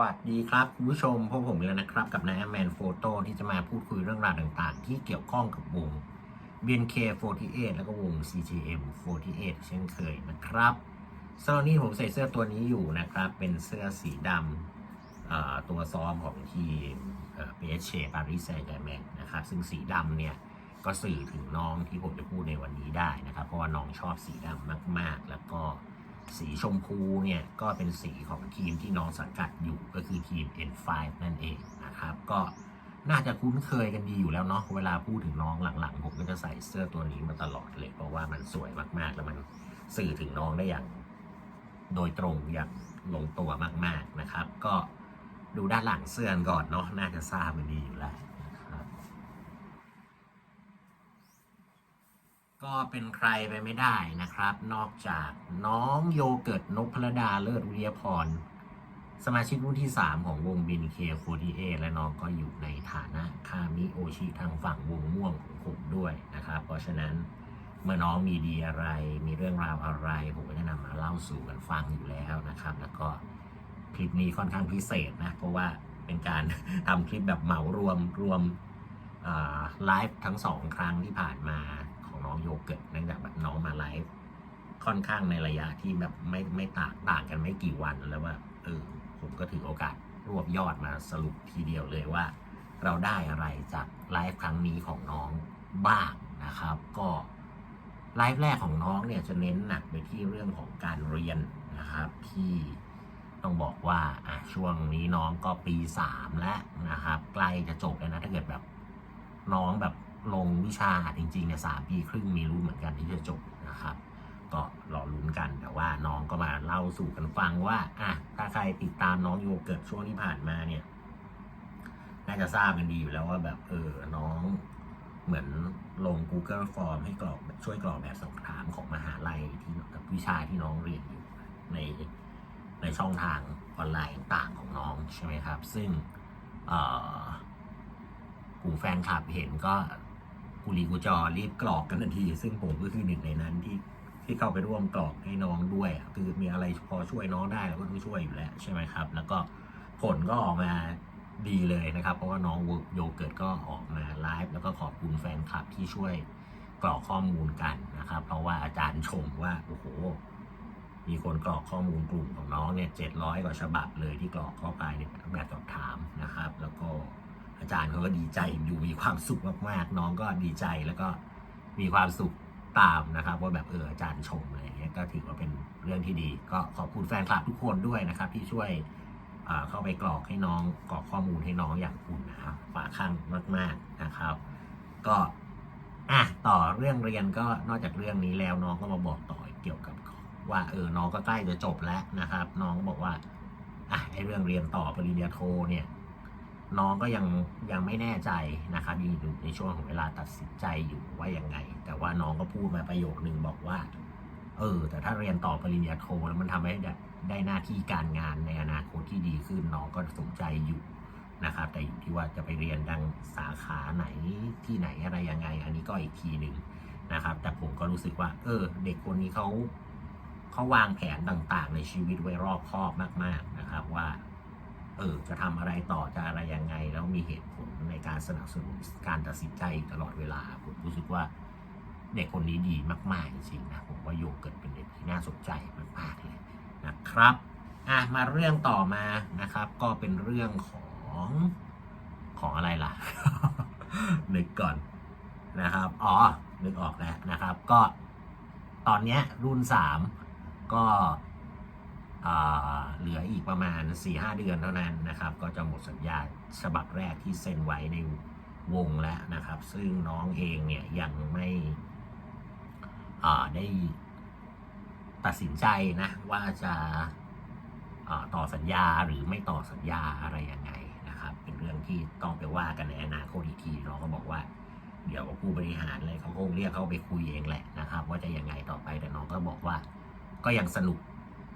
วัสดีครับคุณผู้ชมพบผมแล้วนะครับ กับนายแมนโฟโต้ที่จะมาพูดคุยเรื่องราวต่างๆ ที่เกี่ยวข้องกับวง BNK48 แล้วก็วง CGM48 เช่นเคยนะครับสำหรับนี้ผมใส่เสื้อตัวนี้อยู่นะครับ เป็นเสื้อสีดำตัวซ้อมของทีมเอ่อ PSG Paris Saint-Germain นะครับ ซึ่งสีดำเนี่ย ก็สื่อถึงน้องที่ผมจะพูดในวันนี้ได้นะครับ เพราะว่าน้องชอบสีดำมากๆ แล้วก็ สีชมพูเนี่ยก็เป็นสีของทีมที่น้องสังกัดอยู่ก็คือทีม N5 นั่นเองนะครับ ก็น่าจะคุ้นเคยกันดีอยู่แล้วเนาะเวลาพูดถึงน้องหลังๆ ผมก็จะใส่เสื้อตัวนี้มาตลอดเลย เพราะว่ามันสวยมากๆ แล้วมันสื่อถึงน้องได้อย่าง โดยตรงอย่างลงตัวมากๆนะครับ ก็ดูด้านหลังเสื้อก่อนเนาะน่าจะทราบมันดีอยู่แล้วนะครับ ก็เป็นใครไปไม่ได้นะครับ นอกจากน้องโยเกิร์ตนพรดาเลิศวิริยพร สมาชิกรุ่นที่ 3 ของวงบินเคโคดีเอและน้องก็อยู่ในฐานะคามิโอชิทางฝั่งวงม่วงของผมด้วยนะครับ เพราะฉะนั้นเมื่อน้องมีดีอะไร มีเรื่องราวอะไร ผมก็จะนำมาเล่าสู่กันฟังอยู่แล้วนะครับ แล้วก็คลิปนี้ค่อนข้างพิเศษนะ เพราะว่าเป็นการทำคลิปแบบเหมารวมรวมไลฟ์ทั้งสองครั้งที่ผ่านมา น้องโยเกิร์ตเนื่องจากแบบน้องมาไลฟ์ค่อนข้างในระยะที่แบบไม่ไม่ต่างต่างกันไม่กี่วันแล้วว่าเออผมก็ถือโอกาสรวบยอดมาสรุปทีเดียวเลยว่า เราได้อะไรจากไลฟ์ครั้งนี้ของน้องบ้างนะครับ ก็ไลฟ์แรกของน้องเนี่ยจะเน้นหนักไปที่เรื่องของการเรียนนะครับที่ต้องบอกว่าอะช่วงนี้น้องก็ปีสามแล้วนะครับใกล้จะจบแล้วนะถ้าเกิดแบบน้องแบบ ลงวิชาจริงๆเนี่ยสามปีครึ่งมีรู้เหมือนกันที่จะจบนะครับ ก็รอลุ้นกันแต่ว่าน้องก็มาเล่าสู่กันฟังว่าอะถ้าใครติดตามน้องโยเกิร์ตช่วงที่ผ่านมาเนี่ย น่าจะทราบกันดีอยู่แล้วว่าแบบเออน้องเหมือนลง Google Form ให้กรอกช่วยกรอกแบบสอบถามของมหาลัยที่กับวิชาที่น้องเรียนอยู่ในในช่องทางออนไลน์ต่างของน้องใช่ไหมครับ ซึ่งกลุ่มแฟนคลับเห็นก็ กุลีกุจอรีบกรอกกันทันที ซึ่งผมก็คือหนึ่งในนั้นที่ที่เข้าไปร่วมกรอกให้น้องด้วย คือมีอะไรพอช่วยน้องได้เราก็ต้องช่วยอยู่แล้วใช่ไหมครับ แล้วก็ผลก็ออกมาดีเลยนะครับ เพราะว่าน้องโยเกิร์ตก็ออกมาไลฟ์แล้วก็ขอบคุณแฟนคลับที่ช่วยกรอกข้อมูลกันนะครับ เพราะว่าอาจารย์ชมว่าโอ้โหมีคนกรอกข้อมูลกลุ่มของน้องเนี่ยเจ็ดร้อยกว่าฉบับเลยที่กรอกเข้าไปในแบบสอบถามนะครับ แล้วก็ อาจารย์เขาก็ดีใจอยู่มีความสุขมากๆ น้องก็ดีใจแล้วก็มีความสุขตามนะครับ ว่าแบบเอออาจารย์ชมอะไรเงี้ยก็ถือว่าเป็นเรื่องที่ดี ก็ขอบคุณแฟนคลับทุกคนด้วยนะครับ ที่ช่วยเข้าไปกรอกให้น้องกรอกข้อมูลให้น้องอย่างอุ่นนะครับฝากข้างมาก ๆนะครับ ก็อะต่อเรื่องเรียนก็นอกจากเรื่องนี้แล้วน้องก็มาบอกต่อเกี่ยวกับว่าเออน้องก็ใกล้จะจบแล้วนะครับ น้องบอกว่าอะไอเรื่องเรียนต่อปริญญาโทเนี่ย น้องก็ยังยังไม่แน่ใจนะครับยังอยู่ในช่วงของเวลาตัดสินใจอยู่ว่ายังไง แต่ว่าน้องก็พูดมาประโยคนึงบอกว่า เออ แต่ถ้าเรียนต่อปริญญาโทแล้วมันทำให้ได้ได้หน้าที่การงานในอนาคตที่ดีขึ้นน้องก็สนใจอยู่นะครับ แต่อยู่ที่ว่าจะไปเรียนดังสาขาไหนที่ไหนอะไรยังไง อันนี้ก็อีกทีหนึ่งนะครับ แต่ผมก็รู้สึกว่า เออ เด็กคนนี้เขาเขาวางแผนต่างๆ ในชีวิตไว้รอบคอบมาก ๆนะครับว่า เออจะทำอะไรต่อจะอะไรยังไง แล้วมีเหตุผลในการสนับสนุนการตัดสินใจตลอดเวลา ผมรู้สึกว่าเด็กคนนี้ดีมากๆจริงๆนะผมว่าโยเกิร์ตเป็นเด็กที่น่าสนใจมากๆเลยนะครับอะมาเรื่องต่อมานะครับ ก็เป็นเรื่องของของอะไรล่ะ นึกก่อนนะครับ อ๋อ นึกออกแล้วนะครับ ก็ตอนเนี้ยรุ่นสามก็ เหลืออีกประมาณ 4-5 เดือนเท่านั้นนะครับ ก็จะหมดสัญญาฉบับแรกที่เซ็นไว้ในวงแล้วนะครับ ซึ่งน้องเองเนี่ยยังไม่ได้ตัดสินใจนะว่าจะาต่อสัญญาหรือไม่ต่อสัญญาอะไรยังไงนะครับ เป็นเรื่องที่ต้องไปว่ากันในอนาคตอีกทีน้องก็บอกว่า เดี๋ยวผู้บริหารเลยเขาคงเรียกเขาไปคุยเองแหละนะครับ ว่าจะยังไงต่อไปแต่น้องก็บอกว่าก็ยังสนุก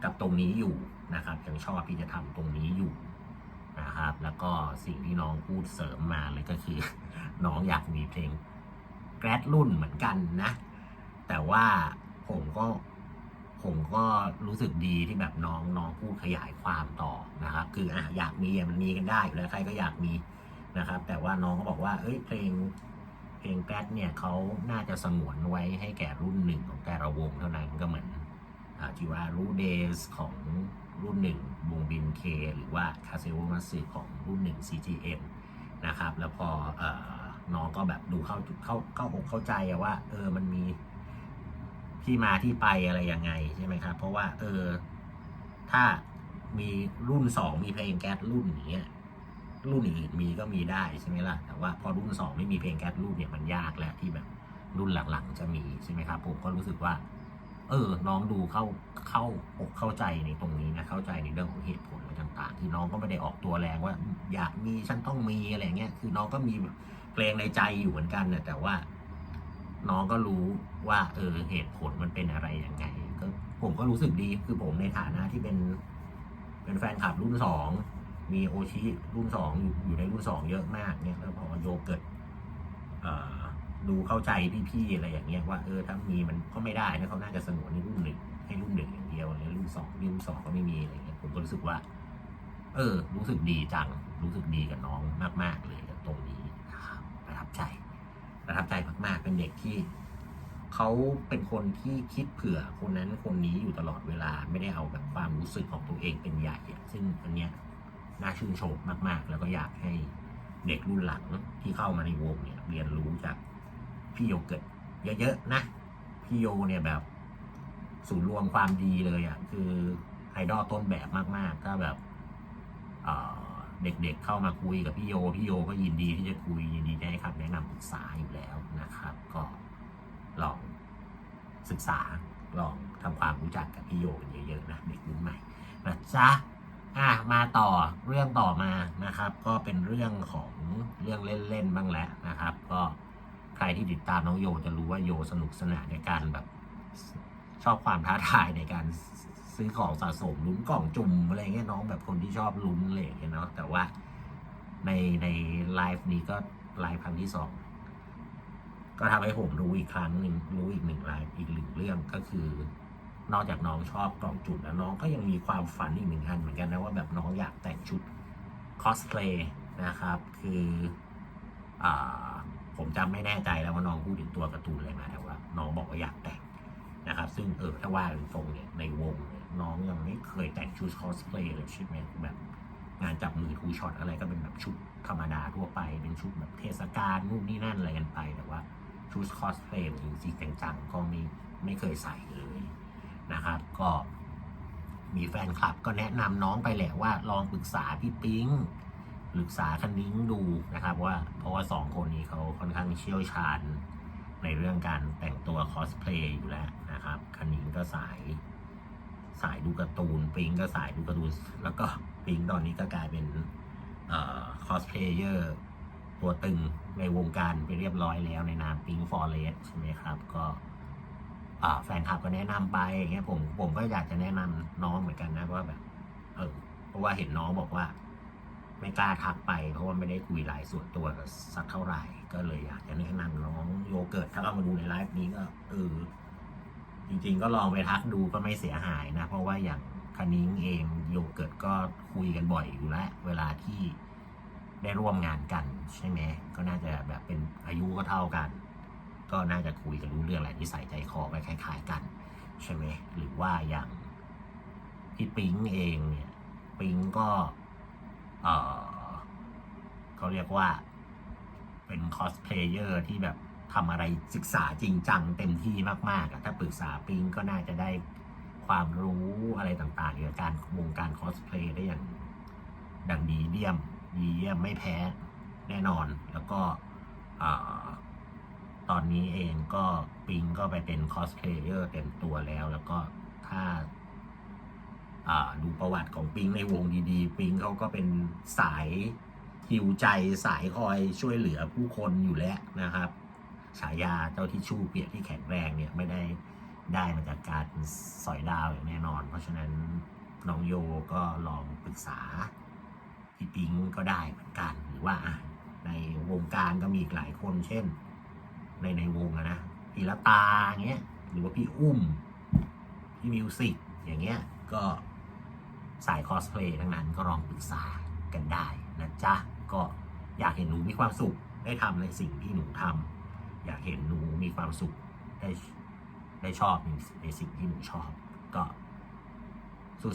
กับตรงนี้อยู่นะครับยังชอบที่จะทำตรงนี้อยู่นะครับ แล้วก็สิ่งที่น้องพูดเสริมมาเลยก็คือ น้องอยากมีเพลงแกรดรุ่นเหมือนกันนะ แต่ว่าผมก็ผมก็รู้สึกดีที่แบบน้องน้องพูดขยายความต่อนะครับ คืออะอยากมีมันมีกันได้อยู่แล้วใครก็อยากมีนะครับ แต่ว่าน้องก็บอกว่าเอ้ยเพลงเพลงแกรดเนี่ยเขาน่าจะสงวนไว้ให้แก่รุ่นหนึ่งของแต่ละวงเท่านั้นก็เหมือน จิวารูเดสของรุ่นหนึ่งวงบินเคหรือว่าคาเซโอมาสึของรุ่นหนึ่ง CGM นะครับ แล้วพออน้องก็แบบดูเข้าเข้าเข้าอกเข้าใจว่า เออมันมีที่มาที่ไปอะไรยังไงใช่ไหมครับ เพราะว่า เออ ถ้ามีรุ่นสองมีเพลงแก๊สรุ่นอย่างเงี้ยรุ่นอื่นมีก็มีได้ใช่ไหมล่ะ แต่ว่าพอรุ่นสองไม่มีเพลงแก๊สรุ่นเนี่ยมันยากแล้วที่แบบรุ่นหลังๆจะมีใช่ไหมครับ ผมก็รู้สึกว่า เออ น้องดูเข้าเข้าอกเข้าใจในตรงนี้นะเข้าใจในเรื่องของเหตุผลอะไรต่าง ๆ ที่น้องก็ไม่ได้ออกตัวแรงว่า อยากมีฉันต้องมีอะไรเงี้ยคือน้องก็มีเพลงในใจอยู่เหมือนกันเนี่ยแต่ว่า น้องก็รู้ว่า เออเหตุผลมันเป็นอะไรยังไงก็ผมก็รู้สึกดีคือผมในฐานะที่เป็น เป็นแฟนคลับรุ่นสองมีโอชิรุ่นสองอยู่อยู่ในรุ่นสองเยอะมากเนี่ยแล้วพอโยเกิร์ตเอ่อ ดูเข้าใจพี่ๆอะไรอย่างเงี้ยว่าเออถ้ามีมันก็ไม่ได้นะเขาน่าจะสงวนในรุ่นหนึ่งให้รุ่นหนึ่งอย่างเดียวแล้วรุ่นสองรุ่นสองก็ไม่มีอะไรเงี้ยผมก็รู้สึกว่า เออ รู้สึกดีจัง รู้สึกดีกับน้องมาก ๆ เลยกับตรงนี้นะครับประทับใจ ประทับใจมาก ๆ เป็นเด็กที่เขาเป็นคนที่คิดเผื่อคนนั้นคนนี้อยู่ตลอดเวลาไม่ได้เอาแบบความรู้สึกของตัวเองเป็นใหญ่ซึ่งอันเนี้ยน่าชื่นชมมาก ๆ แล้วก็อยากให้เด็กรุ่นหลังที่เข้ามาในวงเนี่ยเรียนรู้จาก พี่โยเกิร์ตเยอะๆนะ พี่โยเนี่ยแบบศูนย์รวมความดีเลยอะ่ะคือไอดอลต้นแบบมากๆถ้าแบบเเด็กๆเข้ามาคุยกับพี่โย พี่โยก็ยินดีที่จะคุยยินดีได้ครับแนะนำปรึกษาอยู่แล้วนะครับ ก็ลองศึกษาลองทำความรู้จักกับพี่โยกันเยอะๆนะเด็กรุ่นใหม่นะจ๊ะอะมาต่อเรื่องต่อมานะครับ ก็เป็นเรื่องของเรื่องเล่นๆบ้างแล้วนะครับ ก็ ใครที่ติดตามน้องโยจะรู้ว่าโยสนุกสนานในการแบบชอบความท้าทายในการซื้อของสะสมลุ้นกล่องจุ่มอะไรเงี้ยน้องแบบคนที่ชอบลุ้นอะไรเงี้ยเนาะแต่ว่าในในไลฟ์นี้ก็ไลฟ์ครั้งที่สองก็ทำให้ผมรู้อีกครั้งหนึ่งรู้อีกหนึ่งไลฟ์อีกหนึ่งเรื่องก็คือ นอกจากน้องชอบกล่องจุ่มแล้วน้องก็ยังมีความฝันอีกหนึ่งอันเหมือนกันนะว่าแบบน้องอยากแต่งชุดคอสเพลย์นะครับ คืออ่า ผมจำไม่แน่ใจแล้วว่าน้องพูดถึงตัวการ์ตูนอะไรมาแต่ว่า น้องบอกว่าอยากแต่งนะครับ ซึ่งเออถ้าว่าตรงเนี่ยในวงเนี่ยน้องยังไม่เคยแต่งชุดคอสเพลย์เลยช่ไหมแบบงานจับมือทูช็อตอะไรก็เป็นแบบชุดธรรมดาทั่วไป เป็นชุดแบบเทศกาลนู่นนี่นั่นอะไรกันไปแต่ว่าชุดคอสเพลย์จริงๆจังๆก็ไม่ไม่เคยใส่เลยนะครับ ก็มีแฟนคลับก็แนะนำน้องไปแหละว่าลองปรึกษาพี่ปิ๊ง ปรึกษาคันนิ้งดูนะครับว่าเพราะว่าสองคนนี้เขาค่อนข้างเชี่ยวชาญในเรื่องการแต่งตัวคอสเพลย์อยู่แล้วนะครับคันนิงก็สายสายดูการ์ตูนปิงก็สายดูการ์ตูนแล้วก็ปิงตอนนี้ก็กลายเป็นคอสเพลเยอร์ตัวตึงในวงการไปเรียบร้อยแล้วในนามปิงฟอร์เรสใช่ไหมครับก็แฟนคลับก็แนะนำไปอย่างเงี้ยผมผมก็อยากจะแนะนำน้องเหมือนกันนะว่าแบบเออเพราะว่าเห็นน้องบอกว่า ไม่กล้าทักไป เพราะว่าไม่ได้คุยไลน์ส่วนตัวกับสักเท่าไหร่ ก็เลยอยากจะแนะนำน้องโยเกิร์ตถ้าเข้ามาดูในไลฟ์นี้ก็เออจริงๆก็ลองไปทักดูก็ไม่เสียหายนะ เพราะว่าอย่างคณิ้งเองโยเกิร์ตก็คุยกันบ่อยอยู่แล้วเวลาที่ได้ร่วมงานกันใช่ไหมก็น่าจะแบบเป็นอายุก็เท่ากัน ก็น่าจะคุยกันรู้เรื่องอะไรที่ใส่ใจคอไปคล้าย ๆ กัน ใช่ไหมหรือว่าอย่างพี่ปิ๊งเองเนี่ยปิ๊งก็ เออเขาเรียกว่า เป็นคอสเพลเยอร์ที่แบบทำอะไรศึกษาจริงจังเต็มที่มากๆอะถ้าปรึกษาปิงก็น่าจะได้ความรู้อะไรต่างๆเกี่ยวกับการวงการคอสเพลย์ได้อย่าง ดังดีเดียมดีเยี่ยมไม่แพ้แน่นอน แล้วก็อตอนนี้เองก็ปิงก็ไปเป็นคอสเพลเยอร์เต็มตัวแล้ว แล้วก็ถ้า ดูประวัติของปิงในวงดีๆ ปิงเขาก็เป็นสายฮิวใจสายคอยช่วยเหลือผู้คนอยู่แล้วนะครับฉายาเจ้าที่ชู่เปียกที่แข็งแรงเนี่ยไม่ได้ได้มาจากการสอยดาวอย่างแน่นอน เพราะฉะนั้นน้องโยก็ลองปรึกษาพี่ปิงก็ได้เหมือนกันหรือว่าในวงการก็มีอีกหลายคนเช่น ในในวงอะนะพี่ละตาเงี้ยหรือว่าพี่อุ้มพี่มิวสิกอย่างเงี้ยก็ สายคอสเพลย์ทั้งนั้นก็ลองปรึกษากันได้นะจ๊ะ ก็อยากเห็นหนูมีความสุขได้ทำในสิ่งที่หนูทำอยากเห็นหนูมีความสุขได้ได้ชอบในสิ่งที่หนูชอบ ก็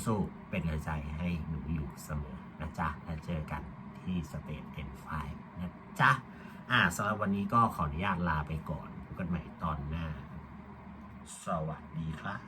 สู้ๆ เป็นกำลังใจให้หนูอยู่เสมอนะจ๊ะ แล้วเจอกันที่สเตจ N5 นะจ๊ะ อ่าสำหรับวันนี้ก็ขออนุญาตลาไปก่อนพบกันใหม่ตอนหน้า สวัสดีครับ